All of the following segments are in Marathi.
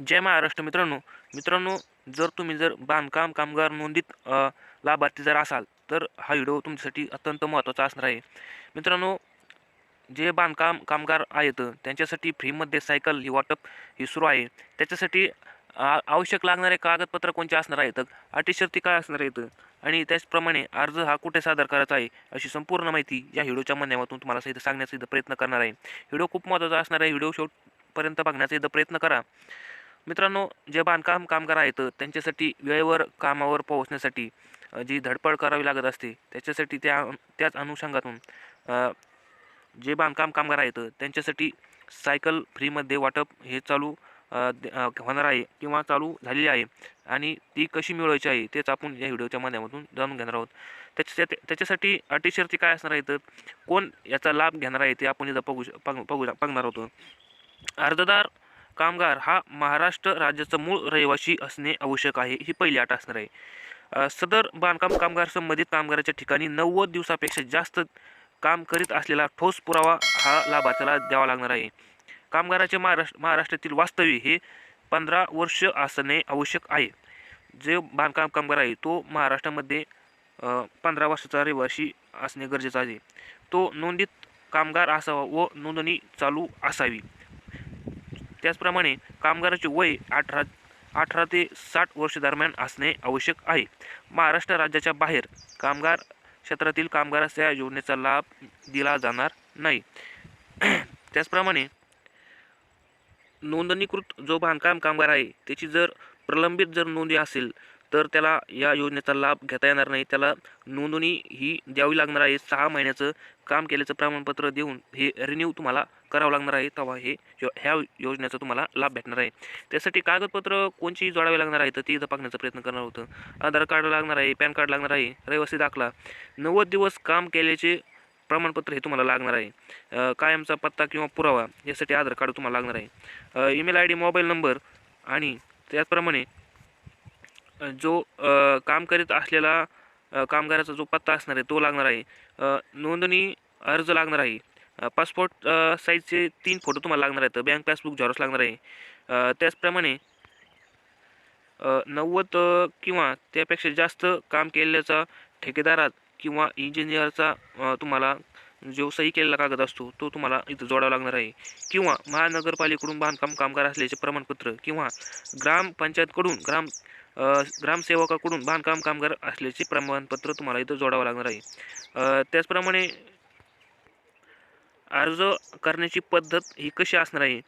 जय महाराष्ट्र मित्रांनो. मित्रांनो जर तुम्ही जर बांधकाम कामगार नोंदीत लाभार्थी जर असाल तर हा व्हिडिओ तुमच्यासाठी अत्यंत महत्त्वाचा असणार आहे. मित्रांनो जे बांधकाम कामगार आहेत त्यांच्यासाठी फ्रीमध्ये सायकल ही वाटप ही सुरू आहे. त्याच्यासाठी आवश्यक लागणारे कागदपत्र कोणते असणार आहेत? अटी शर्ती काय असणार आहेत? आणि त्याचप्रमाणे अर्ज हा कुठे सादर करायचा आहे अशी संपूर्ण माहिती या व्हिडिओच्या माध्यमातून तुम्हाला सहित सांगण्याचा इथं प्रयत्न करणार आहे. व्हिडिओ खूप महत्त्वाचा असणार आहे. व्हिडिओ शेवटपर्यंत बघण्याचा इथं प्रयत्न करा. मित्रांनो जे बांधकाम कामगार आहेत त्यांच्यासाठी वेळेवर कामावर पोहोचण्यासाठी जी धडपड करावी लागत असते त्याच्यासाठी त्या त्याच अनुषंगातून जे बांधकाम कामगार आहेत त्यांच्यासाठी सायकल फ्रीमध्ये वाटप हे चालू द- होणार आहे किंवा चालू झालेली आहे आणि ती कशी मिळवायची आहे तेच आपण या व्हिडिओच्या माध्यमातून जाणून घेणार आहोत. त्याच्या त्याच्यासाठी अटी शर्ती काय असणार आहेत कोण याचा लाभ घेणार आहे ते आपण इथं बघू बघू बघणार आहोत. अर्जदार कामगार हा महाराष्ट्र राज्याचा मूळ रहिवासी असणे आवश्यक आहे ही पहिली अट असणार आहे. सदर बांधकाम कामगार संबंधित कामगाराच्या ठिकाणी नव्वद दिवसापेक्षा जास्त काम करीत असलेला ठोस पुरावा हा लाभार्थ्याला द्यावा लागणार आहे. कामगाराचे महाराष्ट्र महाराष्ट्रातील वास्तव्य हे पंधरा वर्ष असणे आवश्यक आहे. जे बांधकाम कामगार आहे तो महाराष्ट्रामध्ये पंधरा वर्षाचा रहिवासी असणे गरजेचं आहे. तो नोंदीत कामगार असावा व नोंदणी चालू असावी. त्याचप्रमाणे कामगाराचे वय अठरा अठरा ते साठ वर्ष दरम्यान असणे आवश्यक आहे. महाराष्ट्र राज्याच्या बाहेर कामगार क्षेत्रातील कामगारास या योजनेचा लाभ दिला जाणार नाही. त्याचप्रमाणे नोंदणीकृत जो बांधकाम कामगार आहे त्याची जर प्रलंबित जर नोंदी असेल तर त्याला या योजनेचा लाभ घेता येणार नाही. त्याला नोंदणी ही द्यावी लागणार आहे. सहा महिन्याचं काम केल्याचं प्रमाणपत्र देऊन हे रिन्यू तुम्हाला करावं लागणार आहे. तेव्हा हे यो- ह्या योजनेचा तुम्हाला लाभ भेटणार आहे. त्यासाठी कागदपत्र कोणची जोडावे लागणार आहे तर ते जपाकण्याचा प्रयत्न करणार होतं. आधार कार्ड लागणार आहे पॅन कार्ड लागणार आहे रहिवासी दाखला. नव्वद दिवस काम केल्याचे प्रमाणपत्र हे तुम्हाला लागणार आहे. कायमचा पत्ता किंवा पुरावा यासाठी आधार कार्ड तुम्हाला लागणार आहे. Email I D mobile number आणि त्याचप्रमाणे जो काम करीत असलेला कामगाराचा जो पत्ता असणार आहे तो लागणार आहे. नोंदणी अर्ज लागणार आहे. पासपोर्ट साईजचे तीन फोटो तुम्हाला लागणार आहेत. बँक पासबुक झेरॉक्स लागणार आहे. त्याचप्रमाणे नव्वद किंवा त्यापेक्षा जास्त काम केल्याचा ठेकेदारात किंवा इंजिनियरचा तुम्हाला जो सही केलेला कागद असतो तो तुम्हाला इथं जोडावा लागणार आहे. किंवा महानगरपालिकेकडून बांधकाम कामगार असल्याचे प्रमाणपत्र किंवा ग्रामपंचायतकडून ग्राम ग्रामसेवकाकडून बांधकाम कामगार असल्याचे प्रमाणपत्र तुम्हाला इथं जोडावं लागणार आहे. त्याचप्रमाणे अर्ज करण्याची पद्धत ही कशी असणार आहे?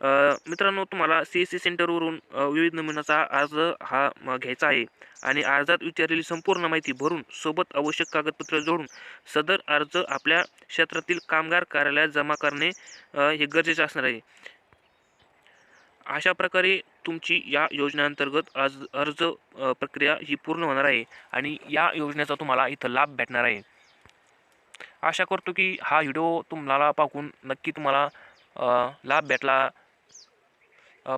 मित्रांनो तुम्हाला सी एस सी सेंटरवरून विविध नमुन्याचा अर्ज हा घ्यायचा आहे. आणि अर्जात विचारलेली संपूर्ण माहिती भरून सोबत आवश्यक कागदपत्र जोडून सदर अर्ज आपल्या क्षेत्रातील कामगार कार्यालयात जमा करणे हे गरजेचे असणार आहे. अशा प्रकारे तुमची या योजनेअंतर्गत अर्ज अर्ज प्रक्रिया ही पूर्ण होणार आहे आणि या योजनेचा तुम्हाला इथं लाभ भेटणार आहे. आशा करतो की हा व्हिडिओ तुम्हाला पाहून नक्की तुम्हाला लाभ भेटला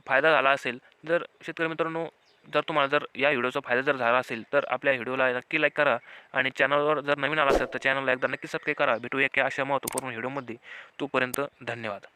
फायदा झाला असेल जर शेतकरी मित्रांनो जर तुम्हाला जर या व्हिडिओचा फायदा जर झाला असेल तर आपल्या व्हिडिओला नक्की लाईक करा आणि चॅनलवर जर नवीन आला असेल तर चॅनलला एकदा नक्की सबस्क्राईब करा. भेटूया की अशा महत्त्वपूर्ण व्हिडिओमध्ये. तोपर्यंत धन्यवाद.